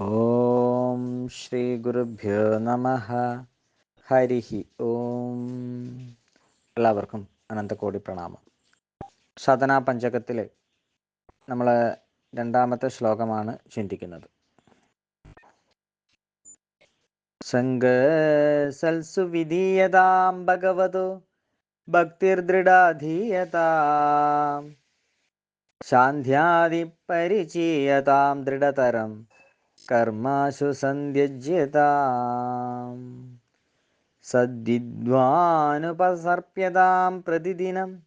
ഓം ശ്രീ ഗുരുഭ്യോ നമ. ഹരിഹി ഓം എല്ലാവർക്കും അനന്തകോടി പ്രണാമം. സദന പഞ്ചകത്തിലെ നമ്മൾ രണ്ടാമത്തെ ശ്ലോകമാണ് ചിന്തിക്കുന്നത്. സൽസു വിധീയതാം ഭഗവതോ ഭക്തിർദൃഢാധീയതാം. ശാന്ധ്യാദിപരിചീയതാം ദൃഢതരം. കർമാശു സന്ധ്യജ്യതാം സദ്വിദ്വാനുപസർപ്യതാം പ്രതിദിനം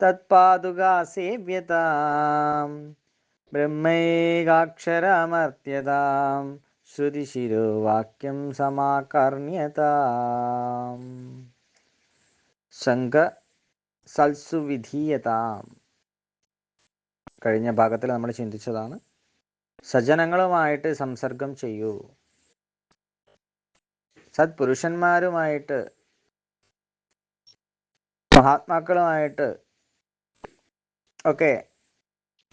തത്പാതുകാസേവ്യതാം ബ്രഹ്മൈകാക്ഷരമർത്യതാം. ശ്രുതിശിരോ വാക്യം സമാകർണ്യതാം. ശങ്ക സൽസുവിധീയതാം. കഴിഞ്ഞ ഭാഗത്തിൽ നമ്മൾ ചിന്തിച്ചതാണ് സജ്ജനങ്ങളുമായിട്ട് സംസർഗം ചെയ്യൂ. സത്പുരുഷന്മാരുമായിട്ട് മഹാത്മാക്കളുമായിട്ട് ഒക്കെ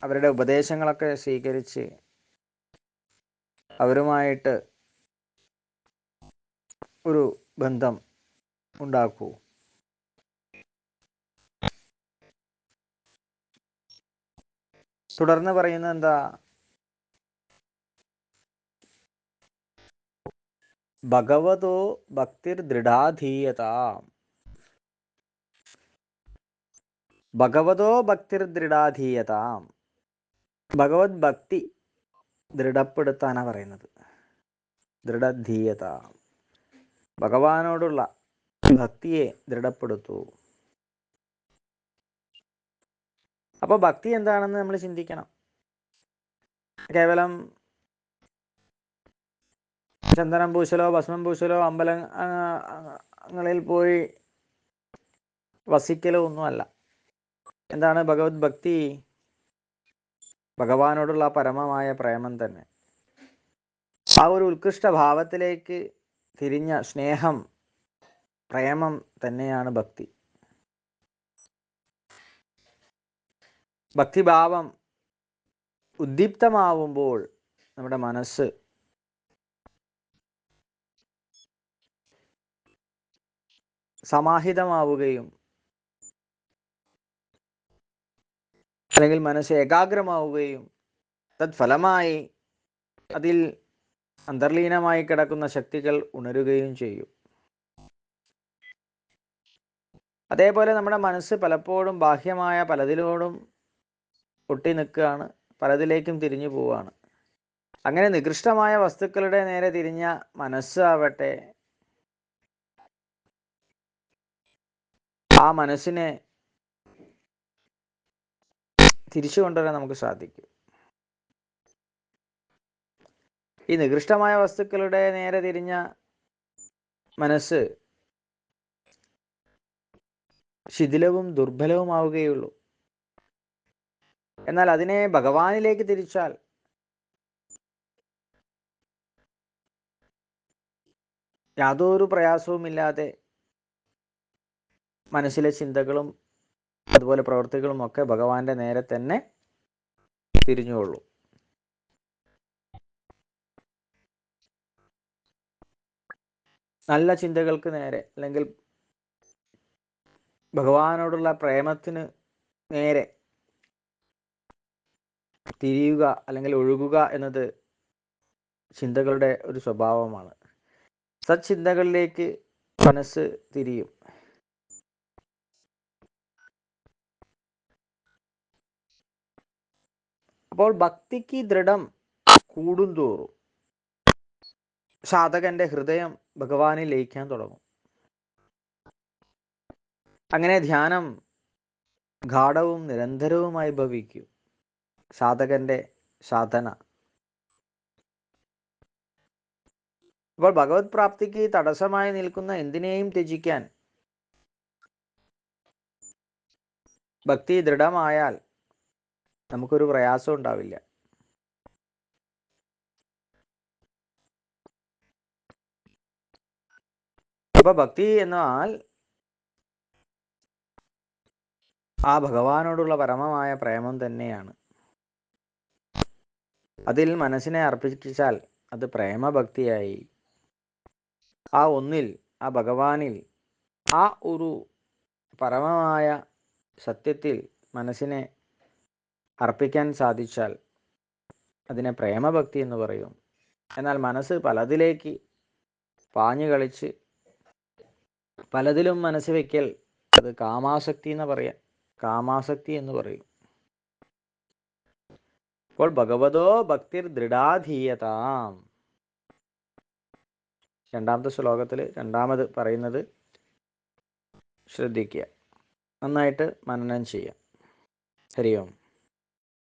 അവരുടെ ഉപദേശങ്ങളൊക്കെ സ്വീകരിച്ച് അവരുമായിട്ട് ഒരു ബന്ധം ഉണ്ടാക്കൂ. തുടർന്ന് പറയുന്നത് എന്താ? ഭഗവതോ ഭക്തിർ ദൃഢാധീയത ഭഗവതോ ഭക്തിർ ദൃഢാധീയത ഭഗവത് ഭക്തി ദൃഢപ്പെടുത്താനാണ് പറയുന്നത്. ദൃഢധീയത. ഭഗവാനോടുള്ള ഭക്തിയെ ദൃഢപ്പെടുത്തൂ. അപ്പോൾ ഭക്തി എന്താണെന്ന് നമ്മൾ ചിന്തിക്കണം. കേവലം ചന്ദനം പൂശലോ ഭസ്മം പൂശലോ അമ്പലങ്ങളിൽ പോയി വസിക്കലോ ഒന്നുമല്ല. എന്താണ് ഭഗവത് ഭക്തി? ഭഗവാനോടുള്ള പരമമായ പ്രേമം തന്നെ. ആ ഒരു ഉത്കൃഷ്ട ഭാവത്തിലേക്ക് തിരിഞ്ഞ സ്നേഹം പ്രേമം തന്നെയാണ് ഭക്തി. ഭക്തിഭാവം ഉദ്ദീപ്തമാവുമ്പോൾ നമ്മുടെ മനസ്സ് സമാഹിതമാവുകയും അല്ലെങ്കിൽ മനസ്സ് ഏകാഗ്രമാവുകയും തത്ഫലമായി അതിൽ അന്തർലീനമായി കിടക്കുന്ന ശക്തികൾ ഉണരുകയും ചെയ്യും. അതേപോലെ നമ്മുടെ മനസ്സ് പലപ്പോഴും ബാഹ്യമായ പലതിലോടും ഒട്ടി നിൽക്കുകയാണ് പലതിലേക്കും തിരിഞ്ഞു പോവുകയാണ്. അങ്ങനെ നികൃഷ്ടമായ വസ്തുക്കളുടെ നേരെ തിരിഞ്ഞ മനസ്സ് ആ മനസ്സിനെ തിരിച്ചു കൊണ്ടുവരാൻ നമുക്ക് സാധിക്കും. ഈ നികൃഷ്ടമായ വസ്തുക്കളുടെ നേരെ തിരിഞ്ഞ മനസ്സ് ശിഥിലവും ദുർബലവുമാവുകയുള്ളൂ. എന്നാൽ അതിനെ ഭഗവാനിലേക്ക് തിരിച്ചാൽ യാതൊരു പ്രയാസവുമില്ലാതെ മനസ്സിലെ ചിന്തകളും അതുപോലെ പ്രവൃത്തികളും ഒക്കെ ഭഗവാന്റെ നേരെ തന്നെ തിരിഞ്ഞുകൊള്ളൂ. നല്ല ചിന്തകൾക്ക് നേരെ അല്ലെങ്കിൽ ഭഗവാനോടുള്ള പ്രേമത്തിന് നേരെ തിരിയുക അല്ലെങ്കിൽ ഒഴുകുക എന്നത് ചിന്തകളുടെ ഒരു സ്വഭാവമാണ്. സച്ചിന്തകളിലേക്ക് മനസ്സ് തിരിയും. അപ്പോൾ ഭക്തിക്ക് ദൃഢം കൂടുന്തോറും സാധകന്റെ ഹൃദയം ഭഗവാനെ ലയിക്കാൻ തുടങ്ങും. അങ്ങനെ ധ്യാനം ഗാഠവും നിരന്തരവുമായി ഭവിക്കും. സാധകന്റെ സാധന. അപ്പോൾ ഭഗവത് പ്രാപ്തിക്ക് തടസ്സമായി നിൽക്കുന്ന എന്തിനേയും ത്യജിക്കാൻ ഭക്തി ദൃഢമായാൽ നമുക്കൊരു പ്രയാസം ഉണ്ടാവില്ല. അപ്പൊ ഭക്തി എന്നാൽ ആ ഭഗവാനോടുള്ള പരമമായ പ്രേമം തന്നെയാണ്. അതിൽ മനസ്സിനെ അർപ്പിച്ചാൽ അത് പ്രേമഭക്തിയായി. ആ ഒന്നിൽ ആ ഭഗവാനിൽ ആ ഒരു പരമമായ സത്യത്തിൽ മനസ്സിനെ അർപ്പിക്കാൻ സാധിച്ചാൽ അതിനെ പ്രേമഭക്തി എന്ന് പറയും. എന്നാൽ മനസ്സ് പലതിലേക്ക് പാഞ്ഞു കളിച്ച് പലതിലും മനസ്സ് വയ്ക്കൽ അത് കാമാസക്തി എന്ന് പറയാം. കാമാസക്തി എന്ന് പറയും. അപ്പോൾ ഭഗവതോ ഭക്തിർ ദൃഢാധീയതാം. രണ്ടാമത്തെ ശ്ലോകത്തിൽ രണ്ടാമത് പറയുന്നത് ശ്രദ്ധിക്കുക. നന്നായിട്ട് മനനം ചെയ്യാം. ഹരി ഓം